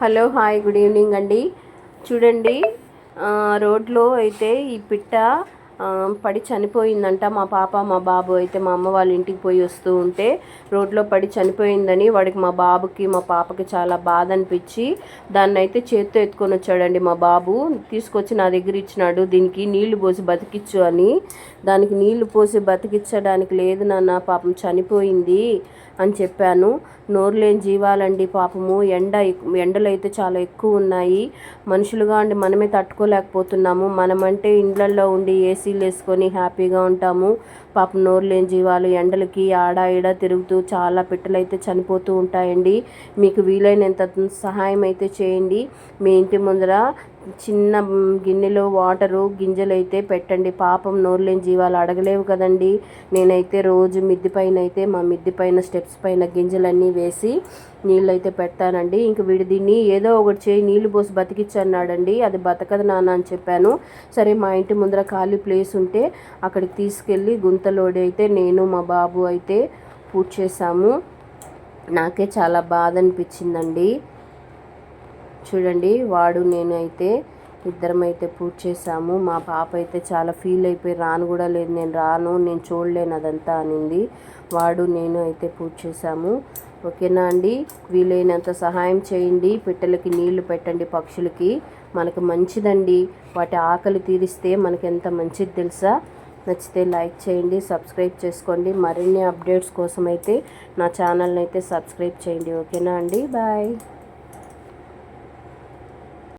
Hello hi good evening అండి. చూడండి రోడ్లో అయితే ఈ పిట్ట పడి చనిపోయిందంట. మా పాప మా బాబు అయితే మా అమ్మ వాళ్ళ ఇంటికి పోయి వస్తూ ఉంటే రోడ్లో పడి చనిపోయిందని వాడికి మా బాబుకి మా పాపకి చాలా బాధ అనిపించి దాన్ని అయితే చేత్తో ఎత్తుకొని వచ్చాడండి మా బాబు. తీసుకొచ్చి నా దగ్గర ఇచ్చినాడు. దీనికి నీళ్ళు పోసి బతికిచ్చు అని. దానికి నీళ్ళు పోసి బతికించడానికి లేదు నాన్న పాపం చనిపోయింది అని చెప్పాను. నోర్లేని జీవాలండి పాపము. ఎండ ఎండలు అయితే చాలా ఎక్కువ ఉన్నాయి. మనుషులుగా అండి మనమే తట్టుకోలేకపోతున్నాము. మనమంటే ఇండ్లల్లో ఉండి ఏసీలు వేసుకొని హ్యాపీగా ఉంటాము. పాపం నోరు లేని జీవాలు ఎండలకి ఆడ ఈడ తిరుగుతూ చాలా పిట్టలు అయితే చనిపోతూ ఉంటాయండి. మీకు వీలైనంత సహాయం అయితే చేయండి. మీ ఇంటి ముందర చిన్న గిన్నెలో వాటరు గింజలు అయితే పెట్టండి. పాపం నోరులేని జీవాలు అడగలేవు కదండి. నేనైతే రోజు మిద్ది పైన అయితే మా మిద్ది పైన స్టెప్స్ పైన గింజలన్నీ వేసి నీళ్ళు అయితే పెడతానండి. ఇంక వీడు దీన్ని ఏదో ఒకటి చేయి నీళ్ళు పోసి బతికిచ్చన్నాడండి. అది బతకదు నాన్న అని చెప్పాను. సరే మా ఇంటి ముందర ఖాళీ ప్లేస్ ఉంటే అక్కడికి తీసుకెళ్ళి గుంతలోడి అయితే నేను మా బాబు అయితే పూజ చేసాము నాకే చాలా బాధ అనిపించిందండి. చూడండి వాడు నేను అయితే ఇద్దరం అయితే పూజ చేసాము మా పాప అయితే చాలా ఫీల్ అయిపోయి రాను కూడా లేదు నేను రాను నేను చూడలేను అదంతా అనింది. వాడు నేను అయితే పూజ చేసాము ఓకేనా అండి? వీలైనంత సహాయం చేయండి. పిట్టలకి నీళ్ళు పెట్టండి పక్షులకి. మనకు మంచిదండి. వాటి ఆకలి తీరిస్తే మనకి ఎంత మంచిది తెలుసా? నచ్చితే లైక్ చేయండి సబ్స్క్రైబ్ చేసుకోండి. మరిన్ని అప్డేట్స్ కోసం అయితే నా ఛానల్ని అయితే సబ్స్క్రైబ్ చేయండి. ఓకేనా అండి? బాయ్.